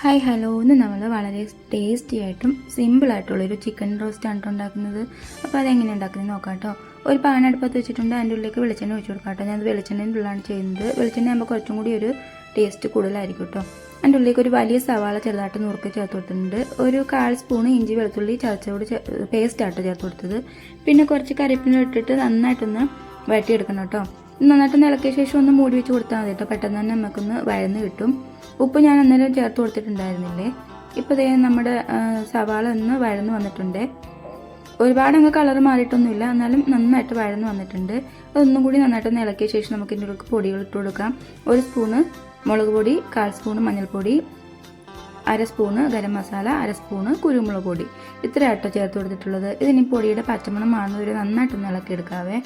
Hi hello. ഇന്ന് നമ്മൾ വളരെ ടേസ്റ്റി ആയിട്ടും സിമ്പിളായിട്ടുള്ളൊരു ചിക്കൻ റോസ്റ്റ് ആണ് ഉണ്ടാക്കുന്നത്. അപ്പോൾ അതെങ്ങനെ ഉണ്ടാക്കുന്നത് നോക്കാം കേട്ടോ ഒരു പാൻ അടുപ്പത്ത് വെച്ചിട്ടുണ്ട്. അതിന്റെ ഉള്ളിലേക്ക് വെളിച്ചെണ്ണ ഒഴിച്ചു കൊടുക്കാം കേട്ടോ ഞാനത് വെളിച്ചെണ്ണേന്റെ ഉള്ളിലാണ് ചെയ്യുന്നത്. വെളിച്ചെണ്ണ ആകുമ്പോൾ കുറച്ചും കൂടി ഒരു ടേസ്റ്റ് കൂടുതലായിരിക്കും കേട്ടോ അതിന്റെ ഉള്ളിലേക്ക് ഒരു വലിയ സവാള ചെറുതായിട്ട് നുറുക്കി ചേർത്ത് കൊടുത്തിട്ടുണ്ട്. ഒരു കാൽ സ്പൂൺ ഇഞ്ചി വെളുത്തുള്ളി ചതച്ചോട് പേസ്റ്റ് ആട്ടോ ചേർത്ത് കൊടുത്തത്. പിന്നെ കുറച്ച് കറിവേപ്പില ഇട്ടിട്ട് നന്നായിട്ടൊന്ന് വഴറ്റിയെടുക്കണം കേട്ടോ നന്നായിട്ട് നിലക്കിയ ശേഷം ഒന്ന് മൂടി വെച്ച് കൊടുത്താൽ മതി കേട്ടോ പെട്ടെന്ന് തന്നെ നമുക്കൊന്ന് വഴന്ന് കിട്ടും. ഉപ്പ് ഞാൻ അന്നേരം ചേർത്ത് കൊടുത്തിട്ടുണ്ടായിരുന്നില്ലേ? ഇപ്പോൾ ദേ നമ്മുടെ സവാള ഒന്ന് വഴന്ന് വന്നിട്ടുണ്ട്. ഒരുപാട് അങ്ങ് കളർ മാറിയിട്ടൊന്നുമില്ല. എന്നാലും നന്നായിട്ട് വഴന്ന് വന്നിട്ടുണ്ട്. അതൊന്നും കൂടി നന്നായിട്ട് ഒന്ന് ഇളക്കിയ ശേഷം നമുക്ക് ഇതിന്റെ ഉള്ളിൽ പൊടികൾ ഇട്ട് കൊടുക്കാം. ഒരു സ്പൂണ് മുളക് പൊടി കാൽ സ്പൂണ് മഞ്ഞൾപ്പൊടി അര സ്പൂണ് ഗരം മസാല അര സ്പൂണ് കുരുമുളക് പൊടി. ഇത്രയാട്ടോ ചേർത്ത് കൊടുത്തിട്ടുള്ളത്. ഇതിനി പൊടിയുടെ പച്ചമണം മാറുന്നവരെ നന്നായിട്ടൊന്ന് ഇളക്കിയെടുക്കാവേ.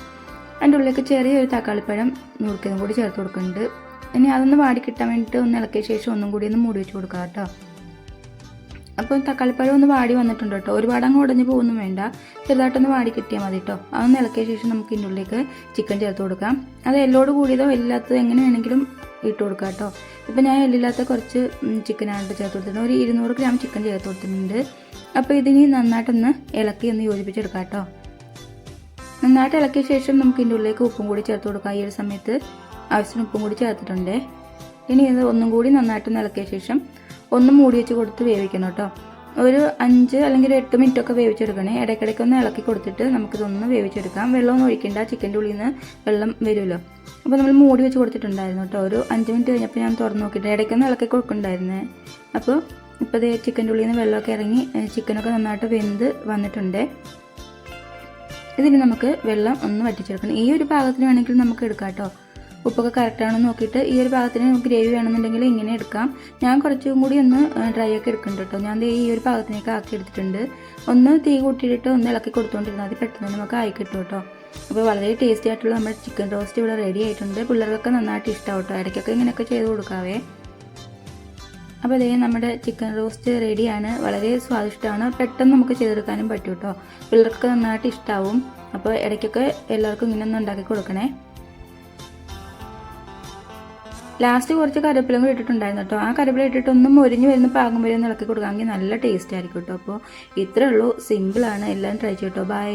അതിന്റെ ഉള്ളിലേക്ക് ചെറിയൊരു തക്കാളിപ്പഴം നുറുക്കിയതും കൂടി ചേർത്ത് കൊടുക്കുന്നുണ്ട്. ഇനി അതൊന്ന് വാടി കിട്ടാൻ വേണ്ടിയിട്ട് ഒന്ന് ഇളക്കിയ ശേഷം ഒന്നും കൂടി ഒന്ന് മൂടി വെച്ച് കൊടുക്കാം കേട്ടോ. അപ്പോൾ തക്കാളിപ്പഴം ഒന്ന് വാടി വന്നിട്ടുണ്ട് കേട്ടോ. ഒരുപാട് അങ്ങ് ഉടഞ്ഞു പോകുന്നു വേണ്ട. ചെറുതായിട്ടൊന്ന് വാടി കിട്ടിയാൽ മതി കേട്ടോ. അതൊന്ന് ഇളക്കിയ ശേഷം നമുക്ക് ഇതിന്റെ ഉള്ളിലേക്ക് ചിക്കൻ ചേർത്ത് കൊടുക്കാം. അത് എല്ലോട് കൂടിയതോ എല്ലാത്തതോ എങ്ങനെ വേണമെങ്കിലും ഇട്ട് കൊടുക്കാം കേട്ടോ. ഇപ്പം ഞാൻ എല്ലില്ലാത്ത കുറച്ച് ചിക്കനാണ് ചേർത്ത് കൊടുത്തിട്ടുണ്ട്. ഒരു ഇരുന്നൂറ് ഗ്രാം ചിക്കൻ ചേർത്ത് കൊടുത്തിട്ടുണ്ട്. അപ്പോൾ ഇതിനി നന്നായിട്ടൊന്ന് ഇളക്കി ഒന്ന് യോജിപ്പിച്ചെടുക്കാം കേട്ടോ. നന്നായിട്ട് ഇളക്കിയ ശേഷം നമുക്ക് ഇതിന്റെ ഉള്ളിലേക്ക് ഉപ്പും കൂടി ചേർത്ത് കൊടുക്കാം. ഈ ഒരു സമയത്ത് ആവശ്യത്തിന് ഉപ്പും കൂടി ചേർത്തിട്ടുണ്ട്. ഇനി ഇത് ഒന്നും കൂടി നന്നായിട്ട് ഇളക്കിയ ശേഷം ഒന്ന് മൂടി വെച്ച് കൊടുത്ത് വേവിക്കണം കേട്ടോ. ഒരു അഞ്ച് അല്ലെങ്കിൽ ഒരു എട്ട് മിനിറ്റ് ഒക്കെ വേവിച്ചെടുക്കണേ. ഇടയ്ക്കിടയ്ക്ക് ഒന്ന് ഇളക്കി കൊടുത്തിട്ട് നമുക്കിതൊന്ന് വേവിച്ചെടുക്കാം. വെള്ളമൊന്നും ഒഴിക്കേണ്ട. ചിക്കന്റെ ഉള്ളിൽ നിന്ന് വെള്ളം വരുമല്ലോ. അപ്പോൾ നമ്മൾ മൂടി വെച്ച് കൊടുത്തിട്ടുണ്ടായിരുന്നു കേട്ടോ. ഒരു അഞ്ച് മിനിറ്റ് കഴിഞ്ഞപ്പോൾ ഞാൻ തുറന്ന് നോക്കിയിട്ട് ഇടയ്ക്കൊന്ന് ഇളക്കി കൊടുക്കുന്നുണ്ടായിരുന്നേ. അപ്പോൾ ഇപ്പോൾ ദേ ചിക്കന്റെ ഉള്ളിൽ നിന്ന് വെള്ളമൊക്കെ ഇറങ്ങി ചിക്കനൊക്കെ നന്നായിട്ട് വെന്ത് വന്നിട്ടുണ്ട്. ഇതിന് നമുക്ക് വെള്ളം ഒന്ന് വറ്റിച്ചെടുക്കണം. ഈ ഒരു ഭാഗത്തിന് വേണമെങ്കിൽ നമുക്ക് എടുക്കാം കേട്ടോ ഉപ്പൊക്കെ കറക്റ്റാണെന്ന് നോക്കിയിട്ട് ഈ ഒരു ഭാഗത്തിന് നമുക്ക് ഗ്രേവി വേണമെന്നുണ്ടെങ്കിൽ ഇങ്ങനെ എടുക്കാം. ഞാൻ കുറച്ചും കൂടി ഒന്ന് ഡ്രൈ ഒക്കെ എടുക്കുന്നുണ്ട് കേട്ടോ ഞാൻ ഈ ഒരു പാകത്തിനേക്ക് ആക്കി എടുത്തിട്ടുണ്ട്. ഒന്ന് തീ കൂട്ടിയിട്ട് ഒന്ന് ഇളക്കി കൊടുത്തുകൊണ്ടിരുന്നാൽ അത് പെട്ടെന്ന് നമുക്ക് ആയി കിട്ടും കേട്ടോ അപ്പോൾ വളരെ ടേസ്റ്റി ആയിട്ടുള്ള നമ്മുടെ ചിക്കൻ റോസ്റ്റ് ഇവിടെ റെഡി ആയിട്ടുണ്ട്. പിള്ളേർക്കൊക്കെ നന്നായിട്ട് ഇഷ്ടമാവും കേട്ടോ ഇടയ്ക്കൊക്കെ ഇങ്ങനെയൊക്കെ ചെയ്ത് കൊടുക്കാവേ. അപ്പോൾ ഇതേ നമ്മുടെ ചിക്കൻ റോസ്റ്റ് റെഡിയാണ്. വളരെ സ്വാദിഷ്ടമാണ്. പെട്ടെന്ന് നമുക്ക് ചെയ്തെടുക്കാനും പറ്റും കേട്ടോ പിള്ളേർക്ക് നന്നായിട്ട് ഇഷ്ടാവും. അപ്പോൾ ഇടയ്ക്കൊക്കെ എല്ലാവർക്കും ഇങ്ങനെ ഒന്ന് ഉണ്ടാക്കി കൊടുക്കണേ. ലാസ്റ്റ് കുറച്ച് കറിവേപ്പിലും കൂടി ഇട്ടിട്ടുണ്ടായിരുന്നു കേട്ടോ ആ കറിവേപ്പില ഇട്ടിട്ട് ഒന്ന് മൊരിഞ്ഞ് വരുന്ന പാകം വരെ ഒന്ന് ഇളക്കി കൊടുക്കാമെങ്കിൽ നല്ല ടേസ്റ്റ് ആയിരിക്കും കേട്ടോ അപ്പോൾ ഇത്രയേ ഉള്ളൂ. സിമ്പിളാണ് എല്ലാം ട്രൈ ചെയ്യട്ടോ ബൈ